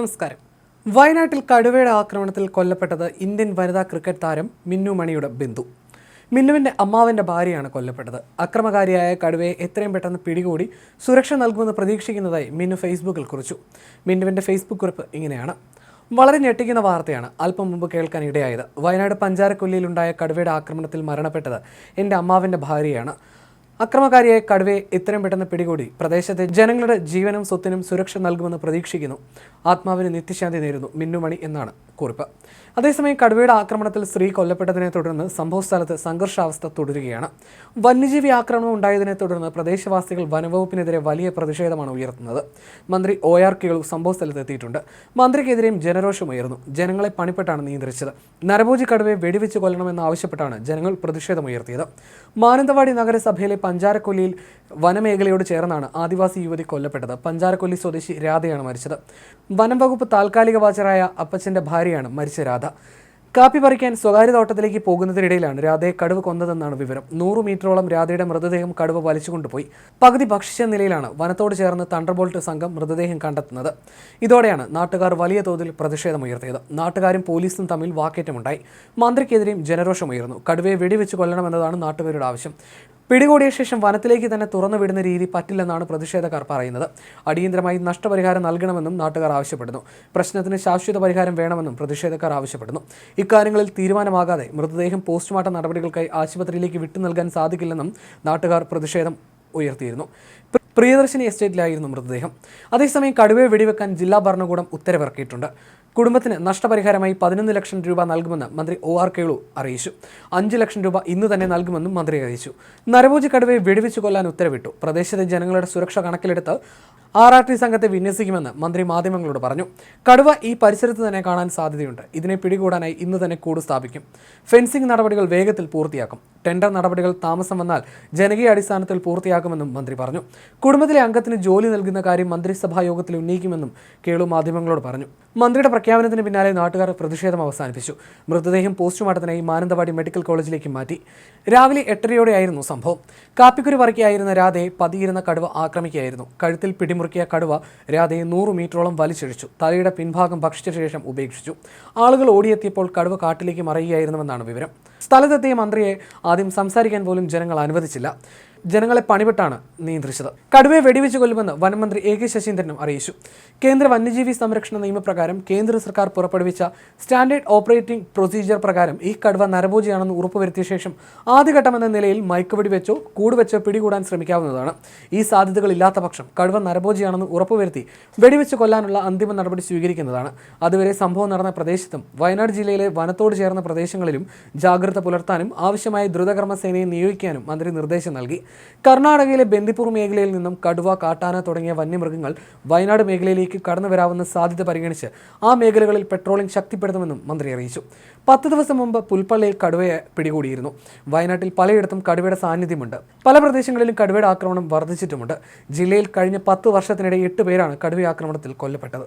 നമസ്കാരം. വയനാട്ടിൽ കടുവയുടെ ആക്രമണത്തിൽ കൊല്ലപ്പെട്ടത് ഇന്ത്യൻ വനിതാ ക്രിക്കറ്റ് താരം മിന്നു മണിയുടെ ബിന്ദു മിന്നുവിന്റെ അമ്മാവിന്റെ ഭാര്യയാണ് കൊല്ലപ്പെട്ടത്. അക്രമകാരിയായ കടുവയെ എത്രയും പെട്ടെന്ന് പിടികൂടി സുരക്ഷ നൽകുമെന്ന് പ്രതീക്ഷിക്കുന്നതായി മിന്നു ഫേസ്ബുക്കിൽ കുറിച്ചു. മിന്നുവിന്റെ ഫേസ്ബുക്ക് കുറിപ്പ് ഇങ്ങനെയാണ്. വളരെ ഞെട്ടിക്കുന്ന വാർത്തയാണ് അല്പം മുമ്പ് കേൾക്കാൻ ഇടയായത്. വയനാട് പഞ്ചാരക്കൊല്ലിയിലുണ്ടായ കടുവയുടെ ആക്രമണത്തിൽ മരണപ്പെട്ടത് എന്റെ അമ്മാവിന്റെ ഭാര്യയാണ്. അക്രമകാരിയായ കടുവയെ എത്രയും പെട്ടെന്ന് പിടികൂടി. പ്രദേശത്തെ ജനങ്ങളുടെ ജീവനും സ്വത്തിനും സുരക്ഷ നൽകുമെന്ന് പ്രതീക്ഷിക്കുന്നു. ആത്മാവിന് നിത്യശാന്തി നേരുന്നു. മിന്നുമണി എന്നാണ്. കുറിപ്പ്. അതേസമയം കടുവയുടെ ആക്രമണത്തിൽ സ്ത്രീ കൊല്ലപ്പെട്ടതിനെ തുടർന്ന് സംഭവസ്ഥലത്ത് സംഘർഷാവസ്ഥ തുടരുകയാണ്. വന്യജീവി ആക്രമണം ഉണ്ടായതിനെ തുടർന്ന് പ്രദേശവാസികൾ വനവകുപ്പിനെതിരെ വലിയ പ്രതിഷേധമാണ് ഉയർത്തുന്നത്. മന്ത്രി ഒ ആർ കേളു സംഭവസ്ഥലത്ത് എത്തിയിട്ടുണ്ട്. മന്ത്രിക്കെതിരെയും ജനരോഷം ഉയർന്നു. ജനങ്ങളെ പണിപ്പെട്ടാണ് നിയന്ത്രിച്ചത്. നരഭോജി കടുവയെ വെടിവെച്ച് കൊല്ലണമെന്ന് ആവശ്യപ്പെട്ടാണ് ജനങ്ങൾ പ്രതിഷേധമുയർത്തിയത് മാനന്തവാടി നഗരസഭയിലെ പഞ്ചാരക്കൊല്ലിയിൽ വനമേഖലയോട് ചേർന്നാണ് ആദിവാസി യുവതി കൊല്ലപ്പെട്ടത്. പഞ്ചാരക്കൊല്ലി സ്വദേശി രാധയാണ് മരിച്ചത്. വനം വകുപ്പ് താൽക്കാലിക വാച്ചറായ അപ്പച്ചന്റെ ഭാര്യയാണ് മരിച്ച രാധ. കാപ്പി പറിക്കാൻ സ്വകാര്യ തോട്ടത്തിലേക്ക് പോകുന്നതിനിടയിലാണ് രാധയെ കടുവ കൊന്നതെന്നാണ് വിവരം. നൂറ് മീറ്ററോളം രാധയുടെ മൃതദേഹം കടുവ വലിച്ചുകൊണ്ടുപോയി. പകുതി ഭക്ഷിച്ച നിലയിലാണ് വനത്തോട് ചേർന്ന് തണ്ടർബോൾട്ട് സംഘം മൃതദേഹം കണ്ടെത്തുന്നത്. ഇതോടെയാണ് നാട്ടുകാർ വലിയ തോതിൽ പ്രതിഷേധമുയർത്തിയത്. നാട്ടുകാരും പോലീസും തമ്മിൽ വാക്കേറ്റമുണ്ടായി. മന്ത്രിക്കെതിരെയും ജനരോഷമുയർന്നു. കടുവയെ വെടിവെച്ച് കൊല്ലണമെന്നതാണ് നാട്ടുകാരുടെ ആവശ്യം. പിടികൂടിയ ശേഷം വനത്തിലേക്ക് തന്നെ തുറന്നു വിടുന്ന രീതി പറ്റില്ലെന്നാണ് പ്രതിഷേധക്കാർ പറയുന്നത്. അടിയന്തരമായി നഷ്ടപരിഹാരം നൽകണമെന്നും നാട്ടുകാർ ആവശ്യപ്പെടുന്നു. പ്രശ്നത്തിന് ശാശ്വത പരിഹാരം വേണമെന്നും പ്രതിഷേധക്കാർ ആവശ്യപ്പെടുന്നു. ഇക്കാര്യങ്ങളിൽ തീരുമാനമാകാതെ മൃതദേഹം പോസ്റ്റ്മോർട്ടം നടപടികൾക്കായി ആശുപത്രിയിലേക്ക് വിട്ടു നൽകാൻ സാധിക്കില്ലെന്നും നാട്ടുകാർ പ്രതിഷേധം ഉയർത്തിയിരുന്നു. പ്രിയദർശിനി എസ്റ്റേറ്റിലായിരുന്നു മൃതദേഹം. അതേസമയം കടുവയെ വെടിവെക്കാൻ ജില്ലാ ഭരണകൂടം ഉത്തരവിറക്കിയിട്ടുണ്ട്. കുടുംബത്തിന് നഷ്ടപരിഹാരമായി പതിനൊന്ന് ലക്ഷം രൂപ നൽകുമെന്ന് മന്ത്രി ഒ ആർ കേളു അറിയിച്ചു. അഞ്ച് ലക്ഷം രൂപ ഇന്ന് തന്നെ നൽകുമെന്നും മന്ത്രി അറിയിച്ചു. നരഭോജി കടുവയെ വെടിവെച്ചു കൊല്ലാൻ ഉത്തരവിട്ടു. പ്രദേശത്തെ ജനങ്ങളുടെ സുരക്ഷ കണക്കിലെടുത്ത് ആർ ആർ ടി സംഘത്തെ വിന്യസിക്കുമെന്ന് മന്ത്രി മാധ്യമങ്ങളോട് പറഞ്ഞു. കടുവ ഈ പരിസരത്ത് തന്നെ കാണാൻ സാധ്യതയുണ്ട്. ഇതിനെ പിടികൂടാനായി ഇന്ന് തന്നെ കൂട് സ്ഥാപിക്കും. ഫെൻസിംഗ് നടപടികൾ വേഗത്തിൽ പൂർത്തിയാക്കും. ടെൻഡർ നടപടികൾ താമസം വന്നാൽ ജനകീയ അടിസ്ഥാനത്തിൽ പൂർത്തിയാക്കുമെന്നും മന്ത്രി പറഞ്ഞു. കുടുംബത്തിലെ അംഗത്തിന് ജോലി നൽകുന്ന കാര്യം മന്ത്രിസഭാ യോഗത്തിൽ ഉന്നയിക്കുമെന്നും കേളു മാധ്യമങ്ങളോട് പറഞ്ഞു. മന്ത്രിയുടെ പ്രഖ്യാപനത്തിന് പിന്നാലെ നാട്ടുകാർ പ്രതിഷേധം അവസാനിപ്പിച്ചു. മൃതദേഹം പോസ്റ്റ്മോർട്ടത്തിനായി മാനന്തവാടി മെഡിക്കൽ കോളേജിലേക്ക് മാറ്റി. രാവിലെ എട്ടരയോടെയായിരുന്നു സംഭവം. കാപ്പിക്കുരു പറിക്കായിരുന്ന രാധയെ പതിയിരുന്ന കടുവ ആക്രമിക്കുകയായിരുന്നു. കഴുത്തിൽ പിടിമുറുക്കിയ കടുവ രാധയെ നൂറ് മീറ്ററോളം വലിച്ചിഴിച്ചു. തലയുടെ പിൻഭാഗം ഭക്ഷിച്ച ശേഷം ഉപേക്ഷിച്ചു. ആളുകൾ ഓടിയെത്തിയപ്പോൾ കടുവ കാട്ടിലേക്ക് മറയുകയായിരുന്നുവെന്നാണ് വിവരം. സ്ഥലത്തെത്തിയ മന്ത്രിയെ ആദ്യം സംസാരിക്കാൻ പോലും ജനങ്ങൾ അനുവദിച്ചില്ല. ജനങ്ങളെ പണിപ്പെട്ടാണ് നിയന്ത്രിച്ചത്. കടുവയെ വെടിവെച്ച് കൊല്ലുമെന്ന് വനമന്ത്രി എ കെ ശശീന്ദ്രനും അറിയിച്ചു. കേന്ദ്ര വന്യജീവി സംരക്ഷണ നിയമപ്രകാരം കേന്ദ്ര സർക്കാർ പുറപ്പെടുവിച്ച സ്റ്റാൻഡേർഡ് ഓപ്പറേറ്റിംഗ് പ്രൊസീജിയർ പ്രകാരം ഈ കടുവ നരഭോജിയാണെന്ന് ഉറപ്പുവരുത്തിയ ശേഷം ആദ്യഘട്ടമെന്ന നിലയിൽ മയക്കുവെടി വെച്ചോ കൂട് വെച്ചോ പിടികൂടാൻ ശ്രമിക്കാവുന്നതാണ്. ഈ സാധ്യതകൾ ഇല്ലാത്ത പക്ഷം കടുവ നരഭോജിയാണെന്ന് ഉറപ്പുവരുത്തി വെടിവെച്ച് കൊല്ലാനുള്ള അന്തിമ നടപടി സ്വീകരിക്കുന്നതാണ്. അതുവരെ സംഭവം നടന്ന പ്രദേശത്തും വയനാട് ജില്ലയിലെ വനത്തോട് ചേർന്ന പ്രദേശങ്ങളിലും ജാഗ്രത പുലർത്താനും ആവശ്യമായ ദ്രുതകർമ്മ സേനയെ നിയോഗിക്കാനും മന്ത്രി നിർദ്ദേശം നൽകി. കർണാടകയിലെ ബന്ദിപ്പൂർ മേഖലയിൽ നിന്നും കടുവ കാട്ടാന തുടങ്ങിയ വന്യമൃഗങ്ങൾ വയനാട് മേഖലയിലേക്ക് കടന്നു വരാവുന്ന സാധ്യത പരിഗണിച്ച് ആ മേഖലകളിൽ പെട്രോളിംഗ് ശക്തിപ്പെടുത്തുമെന്നും മന്ത്രി അറിയിച്ചു. പത്ത് ദിവസം മുമ്പ് പുൽപ്പള്ളിയിൽ കടുവയെ പിടികൂടിയിരുന്നു. വയനാട്ടിൽ പലയിടത്തും കടുവയുടെ സാന്നിധ്യമുണ്ട്. പല പ്രദേശങ്ങളിലും കടുവയുടെ ആക്രമണം വർദ്ധിച്ചിട്ടുമുണ്ട്. ജില്ലയിൽ കഴിഞ്ഞ പത്ത് വർഷത്തിനിടെ എട്ട് പേരാണ് കടുവ ആക്രമണത്തിൽ കൊല്ലപ്പെട്ടത്.